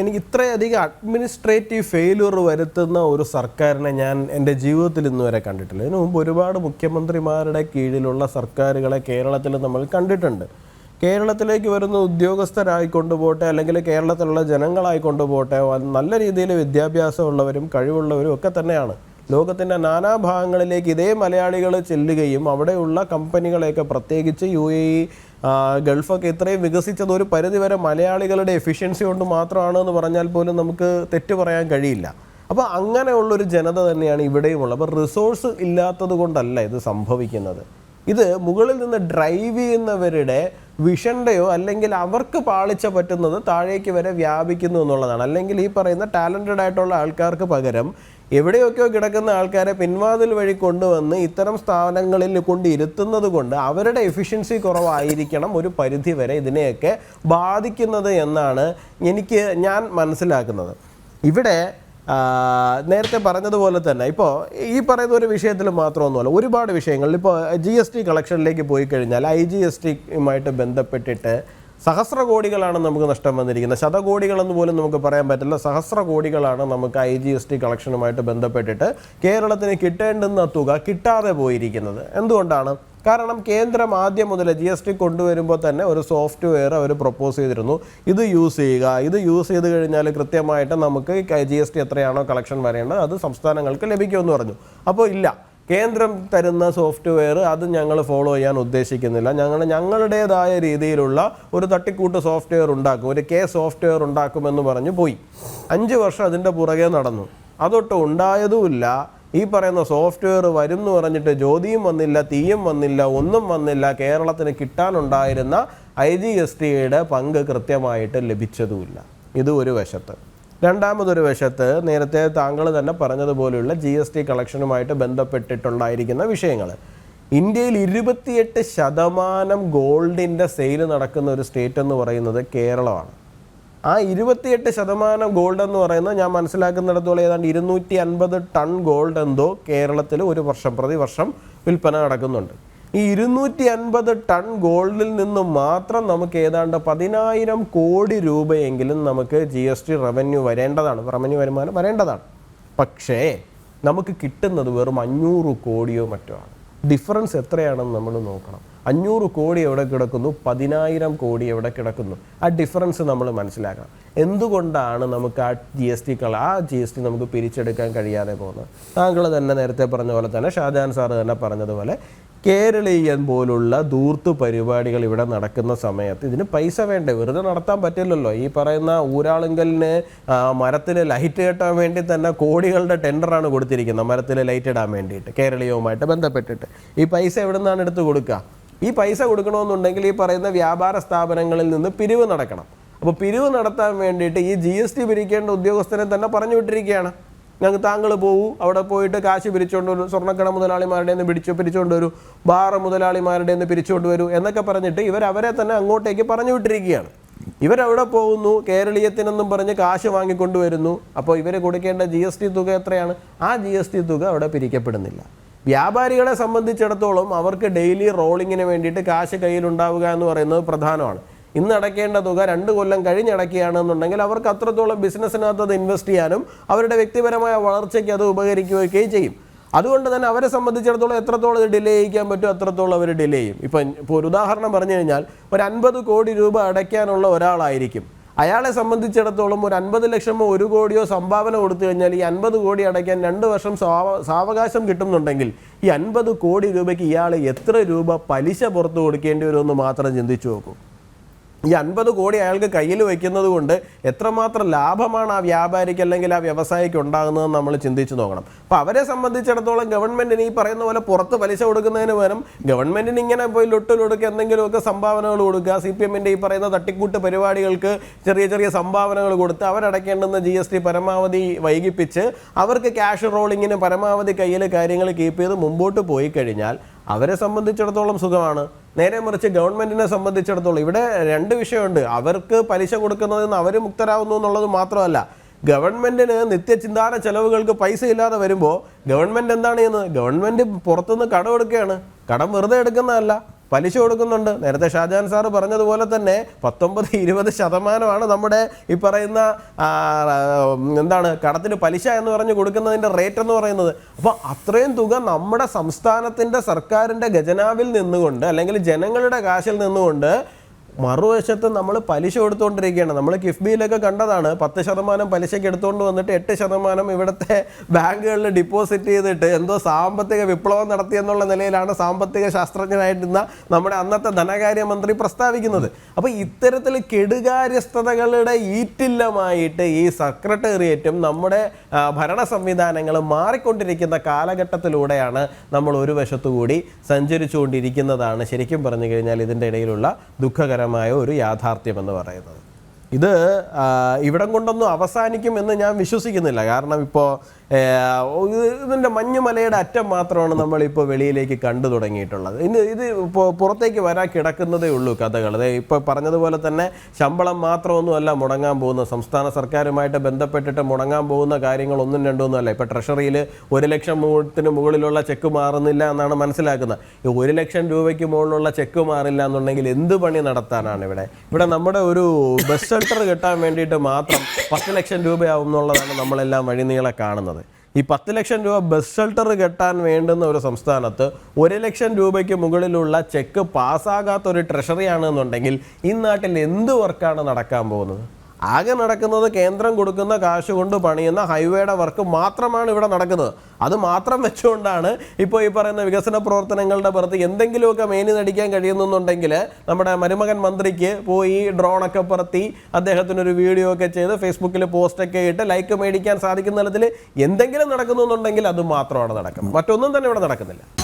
എനിക്ക് ഇത്രയധികം administrative failure വരുത്തുന്ന ഒരു സർക്കാരിനെ ഞാൻ എന്റെ ജീവിതത്തിൽ ഇന്ന് വരെ കണ്ടിട്ടില്ല. ഇതിനു മുമ്പ് ഒരുപാട് മുഖ്യമന്ത്രിമാരുടെ കീഴിലുള്ള സർക്കാരുകളെ കേരളത്തിൽ നമ്മൾ കണ്ടിട്ടുണ്ട്. കേരളത്തിലേക്ക് വരുന്ന ഉദ്യോഗസ്ഥരായി കൊണ്ടുപോട്ടെ അല്ലെങ്കിൽ കേരളത്തിലുള്ള ജനങ്ങളായി കൊണ്ടുപോട്ടെ നല്ല രീതിയിൽ വിദ്യാഭ്യാസമുള്ളവരും കഴിവുള്ളവരും ഒക്കെ തന്നെയാണ്. ലോകത്തിന്റെ നാനാഭാഗങ്ങളിലേക്ക് ഇതേ മലയാളികൾ ചെല്ലുകയും അവിടെയുള്ള കമ്പനികളെയൊക്കെ പ്രത്യേകിച്ച് യു എ ഇ ഗൾഫൊക്കെ ഇത്രയും വികസിച്ചത് ഒരു പരിധിവരെ മലയാളികളുടെ എഫിഷ്യൻസി കൊണ്ട് മാത്രമാണ് എന്ന് പറഞ്ഞാൽ പോലും നമുക്ക് തെറ്റ് പറയാൻ കഴിയില്ല. അപ്പോൾ അങ്ങനെയുള്ളൊരു ജനത തന്നെയാണ് ഇവിടെയുമുള്ളത്. അപ്പോൾ റിസോഴ്സ് ഇല്ലാത്തത് കൊണ്ടല്ല ഇത് സംഭവിക്കുന്നത്. ഇത് മുകളിൽ നിന്ന് ഡ്രൈവ് ചെയ്യുന്നവരുടെ വിഷന്റെയോ അല്ലെങ്കിൽ അവർക്ക് പാളിച്ച പറ്റുന്നത് താഴേക്ക് വരെ വ്യാപിക്കുന്നു എന്നുള്ളതാണ്. അല്ലെങ്കിൽ ഈ പറയുന്ന ടാലന്റഡ് ആയിട്ടുള്ള ആൾക്കാർക്ക് പകരം എവിടെയൊക്കെയോ കിടക്കുന്ന ആൾക്കാരെ പിൻവാതിൽ വഴി കൊണ്ടുവന്ന് ഇത്തരം സ്ഥാപനങ്ങളിൽ കൊണ്ട് ഇരുത്തുന്നത് കൊണ്ട് അവരുടെ എഫിഷ്യൻസി കുറവായിരിക്കണം ഒരു പരിധി വരെ ഇതിനെയൊക്കെ ബാധിക്കുന്നത് എന്നാണ് എനിക്ക് ഞാൻ മനസ്സിലാക്കുന്നത്. ഇവിടെ നേരത്തെ പറഞ്ഞതുപോലെ തന്നെ ഇപ്പോൾ ഈ പറയുന്ന ഒരു വിഷയത്തിൽ മാത്രമൊന്നുമല്ല ഒരുപാട് വിഷയങ്ങളിൽ ഇപ്പോൾ ജി എസ് ടി കളക്ഷനിലേക്ക് പോയി കഴിഞ്ഞാൽ ഐ ജി എസ് ടിയുമായിട്ട് ബന്ധപ്പെട്ടിട്ട് സഹസ്ര കോടികളാണ് നമുക്ക് നഷ്ടം വന്നിരിക്കുന്നത്. ശതകോടികളെന്ന് പോലും നമുക്ക് പറയാൻ പറ്റില്ല. സഹസ്ര കോടികളാണ് നമുക്ക് ഐ ജി എസ് ടി കളക്ഷനുമായിട്ട് ബന്ധപ്പെട്ടിട്ട് കേരളത്തിന് കിട്ടേണ്ടുന്ന തുക കിട്ടാതെ പോയിരിക്കുന്നത്. എന്തുകൊണ്ടാണ്? കാരണം കേന്ദ്രം ആദ്യം മുതൽ ജി എസ് ടി കൊണ്ടുവരുമ്പോൾ തന്നെ ഒരു സോഫ്റ്റ്വെയർ അവർ പ്രപ്പോസ് ചെയ്തിരുന്നു. ഇത് യൂസ് ചെയ്യുക. ഇത് യൂസ് ചെയ്ത് കഴിഞ്ഞാൽ കൃത്യമായിട്ട് നമുക്ക് ജി എസ് ടി എത്രയാണോ കളക്ഷൻ വരേണ്ടത് അത് സംസ്ഥാനങ്ങൾക്ക് ലഭിക്കുമെന്ന് പറഞ്ഞു. അപ്പോൾ ഇല്ല. കേന്ദ്രം തരുന്ന സോഫ്റ്റ്വെയർ അത് ഞങ്ങൾ ഫോളോ ചെയ്യാൻ ഉദ്ദേശിക്കുന്നില്ല. ഞങ്ങൾ ഞങ്ങളുടേതായ രീതിയിലുള്ള ഒരു തട്ടിക്കൂട്ട് സോഫ്റ്റ്വെയർ ഉണ്ടാക്കും. ഒരു കെ സോഫ്റ്റ്വെയർ ഉണ്ടാക്കുമെന്ന് പറഞ്ഞു പോയി. അഞ്ച് വർഷം അതിന്റെ പുറകെ നടന്നു. അതൊട്ട് ഉണ്ടായതുമില്ല. ഈ പറയുന്ന സോഫ്റ്റ്വെയർ വരും എന്ന് പറഞ്ഞിട്ട് ജ്യോതിയും വന്നില്ല തീയും വന്നില്ല ഒന്നും വന്നില്ല. കേരളത്തിന് കിട്ടാനുണ്ടായിരുന്ന ഐ ജി എസ് ടിയുടെ പങ്ക് കൃത്യമായിട്ട് ലഭിച്ചതുമില്ല. ഇത് ഒരു വശത്ത്. രണ്ടാമതൊരു വശത്ത് നേരത്തെ താങ്കൾ തന്നെ പറഞ്ഞതുപോലെയുള്ള ജി എസ് ടി കളക്ഷനുമായിട്ട് ബന്ധപ്പെട്ടിട്ടുണ്ടായിരിക്കുന്ന വിഷയങ്ങൾ ഇന്ത്യയിൽ ഇരുപത്തിയെട്ട് ശതമാനം ഗോൾഡിന്റെ സെയിൽ നടക്കുന്ന ഒരു സ്റ്റേറ്റ് എന്ന് പറയുന്നത് കേരളമാണ്. ആ ഇരുപത്തിയെട്ട് ശതമാനം ഗോൾഡ് എന്ന് പറയുന്നത് ഞാൻ മനസ്സിലാക്കുന്നിടത്തോളം ഏതാണ്ട് ഇരുന്നൂറ്റി അൻപത് ടൺ ഗോൾഡ് എന്തോ കേരളത്തിൽ ഒരു വർഷം പ്രതിവർഷം വിൽപ്പന നടക്കുന്നുണ്ട്. ഈ ഇരുന്നൂറ്റി അൻപത് ടൺ ഗോൾഡിൽ നിന്ന് മാത്രം നമുക്ക് ഏതാണ്ട് പതിനായിരം കോടി രൂപയെങ്കിലും നമുക്ക് ജി എസ് ടി റവന്യൂ വരേണ്ടതാണ്. റവന്യൂ വരുമാനം വരേണ്ടതാണ്. പക്ഷേ നമുക്ക് കിട്ടുന്നത് വെറും അഞ്ഞൂറ് കോടിയോ മറ്റോ ആണ്. ഡിഫറൻസ് എത്രയാണെന്ന് നമ്മൾ നോക്കണം. അഞ്ഞൂറ് കോടി എവിടെ കിടക്കുന്നു? പതിനായിരം കോടി എവിടെ കിടക്കുന്നു? ആ ഡിഫറൻസ് നമ്മൾ മനസ്സിലാക്കണം. എന്തുകൊണ്ടാണ് നമുക്ക് ആ ജി എസ് ടി കള ആ ജി എസ് ടി നമുക്ക് പിരിച്ചെടുക്കാൻ കഴിയാതെ പോകുന്നത്? താങ്കൾ തന്നെ നേരത്തെ പറഞ്ഞ പോലെ തന്നെ ഷാജഹാൻ സാർ തന്നെ പറഞ്ഞതുപോലെ കേരളീയൻ പോലുള്ള ദൂർത്ത് പരിപാടികൾ ഇവിടെ നടക്കുന്ന സമയത്ത് ഇതിന് പൈസ വേണ്ടേ? വെറുതെ നടത്താൻ പറ്റില്ലല്ലോ. ഈ പറയുന്ന ഊരാളുങ്കലിന് മരത്തിന് ലൈറ്റ് കെട്ടാൻ വേണ്ടി തന്നെ കോടികളുടെ ടെൻഡറാണ് കൊടുത്തിരിക്കുന്നത്. മരത്തിൽ ലൈറ്റ് ഇടാൻ വേണ്ടിയിട്ട് കേരളീയവുമായിട്ട് ബന്ധപ്പെട്ടിട്ട്. ഈ പൈസ എവിടെ നിന്നാണ് എടുത്ത് കൊടുക്കുക? ഈ പൈസ കൊടുക്കണമെന്നുണ്ടെങ്കിൽ ഈ പറയുന്ന വ്യാപാര സ്ഥാപനങ്ങളിൽ നിന്ന് പിരിവ് നടക്കണം. അപ്പോൾ പിരിവ് നടത്താൻ വേണ്ടിയിട്ട് ഈ ജി എസ് ടി പിരിക്കേണ്ട ഉദ്യോഗസ്ഥനെ തന്നെ പറഞ്ഞു വിട്ടിരിക്കുകയാണ്. ഞങ്ങൾക്ക് താങ്കൾ പോകൂ അവിടെ പോയിട്ട് കാശ് പിരിച്ചുകൊണ്ട് വരൂ. സ്വർണക്കട മുതലാളിമാരുടെ നിന്ന് പിടിച്ചു പിരിച്ചുകൊണ്ട് വരൂ. ബാറ മുതലാളിമാരുടെ നിന്ന് പിരിച്ചുകൊണ്ട് വരൂ എന്നൊക്കെ പറഞ്ഞിട്ട് ഇവർ അവരെ തന്നെ അങ്ങോട്ടേക്ക് പറഞ്ഞു വിട്ടിരിക്കുകയാണ്. ഇവരവിടെ പോകുന്നു. കേരളീയത്തിനെന്നും പറഞ്ഞ് കാശ് വാങ്ങിക്കൊണ്ടുവരുന്നു അപ്പോൾ ഇവർ കൊടുക്കേണ്ട ജി എസ് ടി തുക എത്രയാണ്? ആ ജി എസ് ടി തുക അവിടെ പിരിക്കപ്പെടുന്നില്ല. വ്യാപാരികളെ സംബന്ധിച്ചിടത്തോളം അവർക്ക് ഡെയിലി റോളിങ്ങിന് വേണ്ടിയിട്ട് കാശ് കയ്യിലുണ്ടാവുക എന്ന് പറയുന്നത് പ്രധാനമാണ്. ഇന്ന് അടയ്ക്കേണ്ട തുക രണ്ട് കൊല്ലം കഴിഞ്ഞടക്കുകയാണെന്നുണ്ടെങ്കിൽ അവർക്ക് അത്രത്തോളം ബിസിനസ്സിനകത്ത് അത് ഇൻവെസ്റ്റ് ചെയ്യാനും അവരുടെ വ്യക്തിപരമായ വളർച്ചയ്ക്ക് അത് ഉപകരിക്കുകയൊക്കെയും ചെയ്യും. അതുകൊണ്ട് തന്നെ അവരെ സംബന്ധിച്ചിടത്തോളം എത്രത്തോളം ഇത് ഡിലേ ചെയ്യിക്കാൻ പറ്റും അത്രത്തോളം അവർ ഡിലേ ചെയ്യും. ഇപ്പം ഇപ്പോൾ ഒരു ഉദാഹരണം പറഞ്ഞു കഴിഞ്ഞാൽ ഒരു അൻപത് കോടി രൂപ അടയ്ക്കാനുള്ള ഒരാളായിരിക്കും. അയാളെ സംബന്ധിച്ചിടത്തോളം ഒരു അൻപത് ലക്ഷമോ ഒരു കോടിയോ സംഭാവന കൊടുത്തു കഴിഞ്ഞാൽ ഈ അൻപത് കോടി അടയ്ക്കാൻ രണ്ട് വർഷം സാവകാശം കിട്ടുന്നുണ്ടെങ്കിൽ ഈ അൻപത് കോടി രൂപയ്ക്ക് ഇയാൾ എത്ര രൂപ പലിശ പുറത്തു കൊടുക്കേണ്ടി വരുമെന്ന് മാത്രം ചിന്തിച്ചു നോക്കൂ. ഈ അൻപത് കോടി അയാൾക്ക് കയ്യിൽ വയ്ക്കുന്നത് കൊണ്ട് എത്രമാത്രം ലാഭമാണ് ആ വ്യാപാരിക്ക് അല്ലെങ്കിൽ ആ വ്യവസായിക്ക് ഉണ്ടാകുന്നതെന്ന് നമ്മൾ ചിന്തിച്ചു നോക്കണം. അപ്പോൾ അവരെ സംബന്ധിച്ചിടത്തോളം ഗവൺമെന്റിന് ഈ പറയുന്ന പോലെ പുറത്ത് പലിശ കൊടുക്കുന്നതിന് പകരം ഗവൺമെന്റിന് ഇങ്ങനെ പോയി ലൊട്ടിലൊടുക്കുക എന്തെങ്കിലുമൊക്കെ സംഭാവനകൾ കൊടുക്കുക സി പി എമ്മിന്റെ ഈ പറയുന്ന തട്ടിക്കൂട്ട് പരിപാടികൾക്ക് ചെറിയ ചെറിയ സംഭാവനകൾ കൊടുത്ത് അവരടയ്ക്കേണ്ടുന്ന ജി എസ് ടി പരമാവധി വൈകിപ്പിച്ച് അവർക്ക് ക്യാഷ് റോളിങ്ങിന് പരമാവധി കയ്യിൽ കാര്യങ്ങൾ കീപ്പ് ചെയ്ത് മുമ്പോട്ട് പോയി കഴിഞ്ഞാൽ അവരെ സംബന്ധിച്ചിടത്തോളം സുഖമാണ്. നേരെ മറിച്ച് ഗവൺമെന്റിനെ സംബന്ധിച്ചിടത്തോളം ഇവിടെ രണ്ട് വിഷയമുണ്ട്. അവർക്ക് പലിശ കൊടുക്കുന്നതിൽ നിന്ന് അവർ മുക്തരാകുന്നു എന്നുള്ളത് മാത്രമല്ല ഗവൺമെന്റിന് നിത്യചിന്താന ചെലവുകൾക്ക് പൈസ ഇല്ലാതെ വരുമ്പോൾ ഗവൺമെന്റ് എന്താണ് ചെയ്യുന്നത്? ഗവൺമെന്റ് പുറത്തുനിന്ന് കടം എടുക്കുകയാണ് കടം വെറുതെ എടുക്കുന്നതല്ല. പലിശ കൊടുക്കുന്നുണ്ട്. നേരത്തെ ഷാജാൻ സാറ് പറഞ്ഞതുപോലെ തന്നെ പത്തൊമ്പത് ഇരുപത് ശതമാനമാണ് നമ്മുടെ ഈ പറയുന്ന എന്താണ് കടത്തിന് പലിശ എന്ന് പറഞ്ഞ് കൊടുക്കുന്നതിന്റെ റേറ്റ് എന്ന് പറയുന്നത്. അപ്പോൾ അത്രയും തുക നമ്മുടെ സംസ്ഥാനത്തിന്റെ സർക്കാരിന്റെ ഖജനാവിൽ നിന്നുകൊണ്ട് അല്ലെങ്കിൽ ജനങ്ങളുടെ കാശിൽ നിന്നുകൊണ്ട് മറുവശത്ത് നമ്മൾ പലിശ കൊടുത്തുകൊണ്ടിരിക്കുകയാണ് നമ്മൾ കിഫ്ബിയിലൊക്കെ കണ്ടതാണ്. പത്ത് ശതമാനം പലിശയ്ക്ക് എടുത്തുകൊണ്ട് വന്നിട്ട് എട്ട് ശതമാനം ഇവിടുത്തെ ബാങ്കുകളിൽ ഡിപ്പോസിറ്റ് ചെയ്തിട്ട് എന്തോ സാമ്പത്തിക വിപ്ലവം നടത്തിയെന്നുള്ള നിലയിലാണ് സാമ്പത്തിക ശാസ്ത്രജ്ഞനായിരുന്ന നമ്മുടെ അന്നത്തെ ധനകാര്യമന്ത്രി പ്രസ്താവിക്കുന്നത്. അപ്പോൾ ഇത്തരത്തിൽ കെടുകാര്യസ്ഥതകളുടെ ഈറ്റില്ലമായിട്ട് ഈ സെക്രട്ടേറിയറ്റും നമ്മുടെ ഭരണ സംവിധാനങ്ങളും മാറിക്കൊണ്ടിരിക്കുന്ന കാലഘട്ടത്തിലൂടെയാണ് നമ്മൾ ഒരു വശത്തുകൂടി സഞ്ചരിച്ചുകൊണ്ടിരിക്കുന്നതാണ്. ശരിക്കും പറഞ്ഞു കഴിഞ്ഞാൽ ഇതിന്റെ ഇടയിലുള്ള ദുഃഖകരമായ ഒരു യാഥാർത്ഥ്യം എന്ന് പറയുന്നത്. ഇത് ഇവിടം കൊണ്ടൊന്നും അവസാനിക്കുമെന്ന് ഞാൻ വിശ്വസിക്കുന്നില്ല. കാരണം ഇപ്പോൾ ഇതിന്റെ മഞ്ഞുമലയുടെ അറ്റം മാത്രമാണ് നമ്മളിപ്പോൾ വെളിയിലേക്ക് കണ്ടു തുടങ്ങിയിട്ടുള്ളത്. ഇന്ന് ഇത് പുറത്തേക്ക് വരാൻ കിടക്കുന്നതേ ഉള്ളൂ കഥകൾ. അതെ ഇപ്പോൾ പറഞ്ഞതുപോലെ തന്നെ ശമ്പളം മാത്രമൊന്നുമല്ല മുടങ്ങാൻ പോകുന്ന സംസ്ഥാന സർക്കാരുമായിട്ട് ബന്ധപ്പെട്ടിട്ട് മുടങ്ങാൻ പോകുന്ന കാര്യങ്ങൾ ഒന്നും രണ്ടൊന്നും അല്ല. ഇപ്പോൾ ട്രഷറിയിൽ ഒരു ലക്ഷം മൂത്തിന് മുകളിലുള്ള ചെക്ക് മാറുന്നില്ല എന്നാണ് മനസ്സിലാക്കുന്നത്. ഈ ഒരു ലക്ഷം രൂപയ്ക്ക് മുകളിലുള്ള ചെക്ക് മാറില്ല എന്നുണ്ടെങ്കിൽ എന്ത് പണി നടത്താനാണ് ഇവിടെ? ഇവിടെ നമ്മുടെ ഒരു ബസ് ഷെൽട്ടർ കിട്ടാൻ വേണ്ടിയിട്ട് മാത്രം പത്ത് ലക്ഷം രൂപയാവും എന്നുള്ളതാണ് നമ്മളെല്ലാം വഴിനീളെ കാണുന്നത്. ഈ പത്ത് ലക്ഷം രൂപ ബസ് ഷെൽട്ടർ കെട്ടാൻ വേണ്ടുന്ന ഒരു സംസ്ഥാനത്ത് ഒരു ലക്ഷം രൂപയ്ക്ക് മുകളിലുള്ള ചെക്ക് പാസ്സാകാത്ത ഒരു ട്രഷറി ആണെന്നുണ്ടെങ്കിൽ ഈ നാട്ടിൽ എന്ത് വർക്കാണ് നടക്കാൻ പോകുന്നത്? ആകെ നടക്കുന്നത് കേന്ദ്രം കൊടുക്കുന്ന കാശ് കൊണ്ട് പണിയുന്ന ഹൈവേയുടെ വർക്ക് മാത്രമാണ് ഇവിടെ നടക്കുന്നത്. അത് മാത്രം വെച്ചുകൊണ്ടാണ് ഇപ്പോൾ ഈ പറയുന്ന വികസന പ്രവർത്തനങ്ങളുടെ പുറത്ത് എന്തെങ്കിലുമൊക്കെ മേനി നടിക്കാൻ കഴിയുന്നുണ്ടെങ്കിൽ നമ്മുടെ മരുമകൻ മന്ത്രിക്ക് പോയി ഡ്രോണൊക്കെ പറത്തി അദ്ദേഹത്തിനൊരു വീഡിയോ ഒക്കെ ചെയ്ത് ഫേസ്ബുക്കിൽ പോസ്റ്റൊക്കെ ഇട്ട് ലൈക്ക് മേടിക്കാൻ സാധിക്കുന്ന തലത്തിൽ എന്തെങ്കിലും നടക്കുന്നുണ്ടെങ്കിൽ അത് മാത്രമാണ് നടക്കുന്നത്. മറ്റൊന്നും തന്നെ ഇവിടെ നടക്കുന്നില്ല.